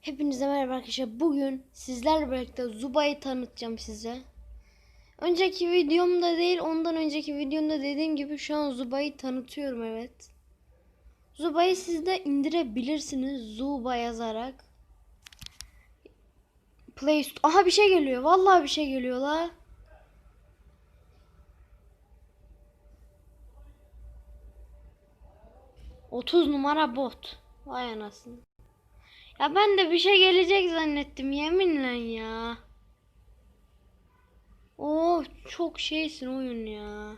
Hepinize merhaba arkadaşlar. Bugün sizlerle birlikte Zuba'yı tanıtacağım size. Önceki videomda değil, ondan önceki videomda dediğim gibi şu an Zuba'yı tanıtıyorum evet. Zuba'yı siz de indirebilirsiniz Zuba yazarak. Play Store. Aha bir şey geliyor. Vallahi bir şey geliyor la. Otuz numara bot. Vay anasını. Ya ben de bir şey gelecek zannettim yeminle ya. Oo çok şeysin oyun ya.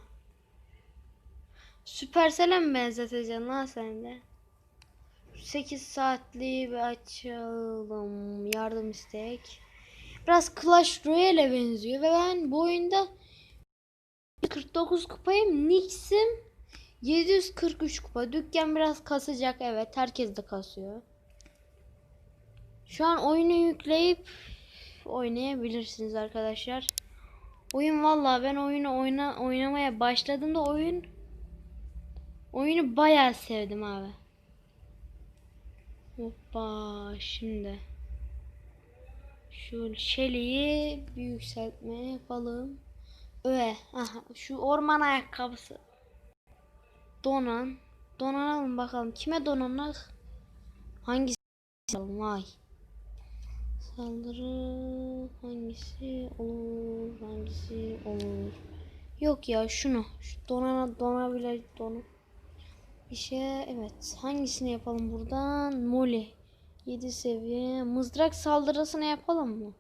Supercell'e mi benzeteceksin lan sen de? 8 saatliği bir açalım. Yardım istek. Biraz Clash Royale'e benziyor ve ben bu oyunda 49 kupayım. Nix'im 743 kupa. Dükkan biraz kasacak evet. Herkes de kasıyor. Şu an oyunu yükleyip oynayabilirsiniz arkadaşlar. Oyun vallahi ben oyunu oyna oynamaya başladığımda oyun oyunu bayağı sevdim abi. Hoppa şimdi şu Shelly'yi bir yükseltme yapalım. Öve. Aha, şu orman ayakkabısı. Donan. Donanalım bakalım. Kime donanak? Hangisi? Vay. Saldırı hangisi olur? Hangisi olur? Yok ya şunu. Şu donana donabilir donu. Bir şey evet. Hangisini yapalım buradan? Molly. 7 seviye. Mızrak saldırısını yapalım mı?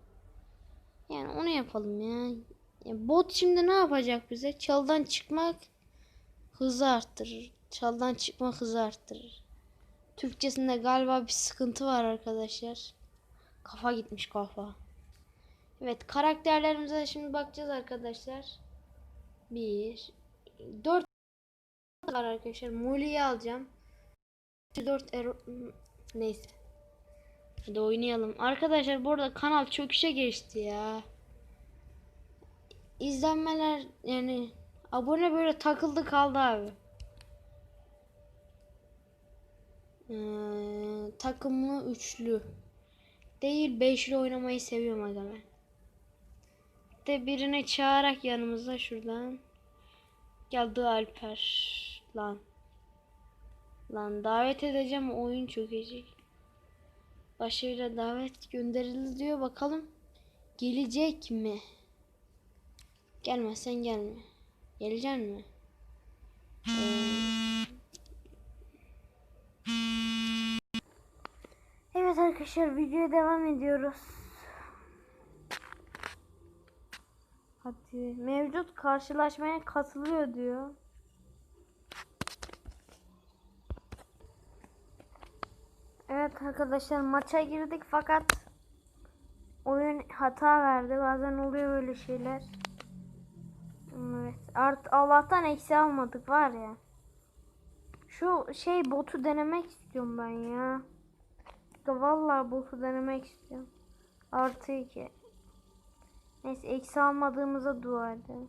Yani onu yapalım ya. ya. Bot şimdi ne yapacak bize? Çaldan çıkmak hızı arttırır. Çaldan çıkmak hızı arttırır. Türkçesinde galiba bir sıkıntı var arkadaşlar. Kafa gitmiş kafa. Evet karakterlerimize şimdi bakacağız arkadaşlar. Bir, dört var arkadaşlar. Molly'yi alacağım. Dört ero... Neyse. Hadi oynayalım. Arkadaşlar bu arada kanal çöküşe geçti ya. İzlenmeler yani abone böyle takıldı kaldı abi. Ee, takımlı üçlü değil beşli oynamayı seviyorum aga ben. De birini çağırarak yanımıza şuradan. Geldi Alper. Lan. Lan davet edeceğim oyun çökecek. Başarıyla davet gönderildi diyor bakalım. Gelecek mi? Gelmezsen gelme. Gelecek mi? Ee, arkadaşlar videoya devam ediyoruz. Hadi mevcut karşılaşmaya katılıyor diyor. Evet arkadaşlar maça girdik fakat oyun hata verdi. Bazen oluyor böyle şeyler. Evet. Art Allah'tan eksi almadık var ya. Şu şey botu denemek istiyorum ben ya. Vallahi botu denemek istiyorum. Artı iki. Neyse eksi almadığımıza dua edelim.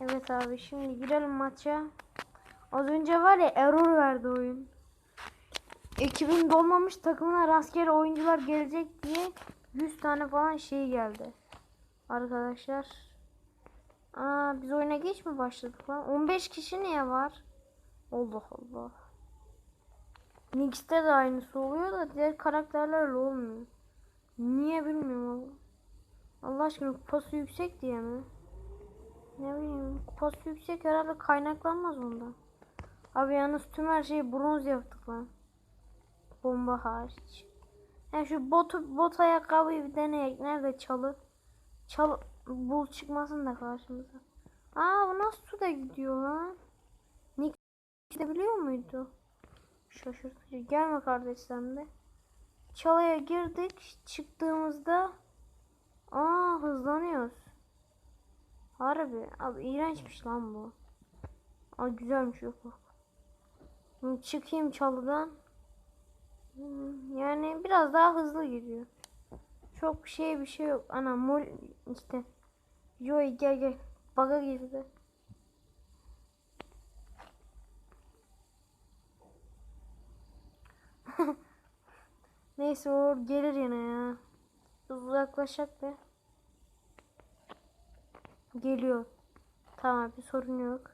Evet abi şimdi girelim maça. Az önce var ya error verdi oyun. Ekibim dolmamış takımına rastgele oyuncular gelecek diye 100 tane falan şey geldi. Arkadaşlar. Aa biz oyuna geç mi başladık lan? 15 kişi niye var? Allah Allah. Nix'te de aynısı oluyor da diğer karakterlerle olmuyor. Niye bilmiyorum. Allah aşkına kupası yüksek diye mi? Ne bileyim kupası yüksek herhalde kaynaklanmaz ondan. Abi yalnız tüm her şeyi bronz yaptık lan. Bomba hariç. Yani şu botu, bot ayakkabıyı bir deneyek. Nerede çalı? Çal bul çıkmasın da karşımıza. Aa bu nasıl suda gidiyor lan? Nick biliyor muydu? Şaşırtıcı. Gelme kardeş sen de. Çalaya girdik. Çıktığımızda aa hızlanıyoruz. Harbi. Abi iğrençmiş lan bu. Aa güzelmiş yok. Şimdi çıkayım çalıdan. Yani biraz daha hızlı gidiyor. Çok şey bir şey yok. Ana mol işte. Joy gel gel. Baga girdi. Neyse o gelir yine ya. Uzaklaşacak be. Geliyor. Tamam bir sorun yok.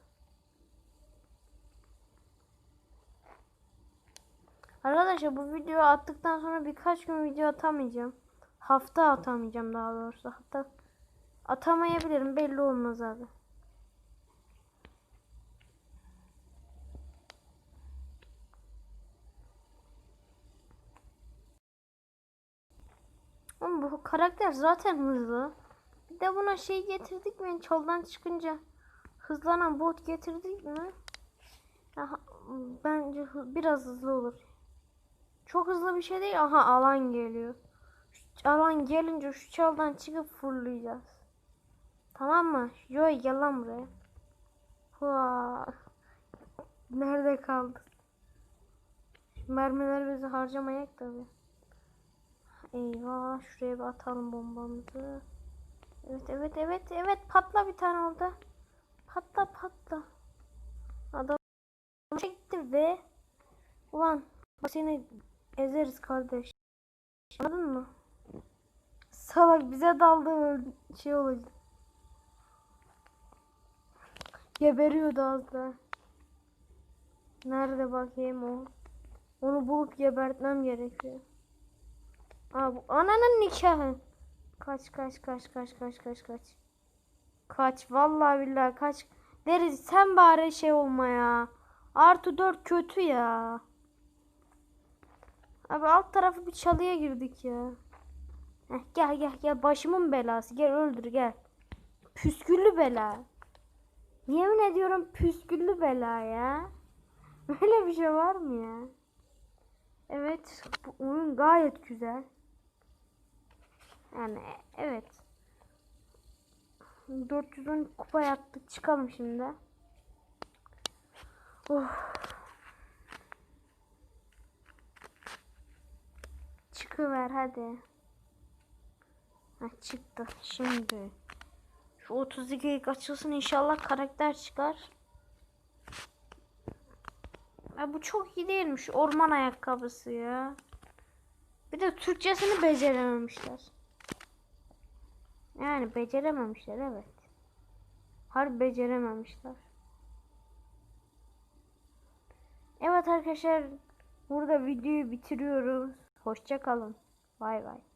Arkadaşlar bu videoyu attıktan sonra birkaç gün video atamayacağım. Hafta atamayacağım daha doğrusu. Hatta atamayabilirim belli olmaz abi. Bu karakter zaten hızlı. Bir de buna şey getirdik mi? Çoldan çıkınca hızlanan bot getirdik mi? Aha, bence biraz hızlı olur. Çok hızlı bir şey değil. Aha alan geliyor. Şu alan gelince şu çaldan çıkıp fırlayacağız. Tamam mı? Joy gel lan buraya. Hua. Nerede kaldı? Şu mermileri bizi harcamayak tabi. Eyvah şuraya bir atalım bombamızı. Evet evet evet evet patla bir tane orada. Patla patla. Adam çekti ve ulan seni ezeriz kardeş. Anladın mı? Salak bize daldı şey olacak. Geberiyordu az daha. Nerede bakayım o? Onu bulup gebertmem gerekiyor. Aa, bu ananın nikahı. Kaç kaç kaç kaç kaç kaç kaç. Kaç vallahi billahi kaç. Deriz sen bari şey olma ya. Artı 4 kötü ya. Abi alt tarafı bir çalıya girdik ya. Heh, gel gel gel başımın belası. Gel öldür gel. Püsküllü bela. Yemin ediyorum püsküllü bela ya. Böyle bir şey var mı ya? Evet bu oyun gayet güzel. Yani evet. 410 kupa yaptık. Çıkalım şimdi. Of. Çıkıver hadi. Ha, çıktı. Şimdi. Şu 32 açılsın inşallah karakter çıkar. Ya bu çok iyi değilmiş. Orman ayakkabısı ya. Bir de Türkçesini becerememişler. Yani becerememişler evet. Harbi becerememişler. Evet arkadaşlar burada videoyu bitiriyoruz. Hoşça kalın. Bay bay.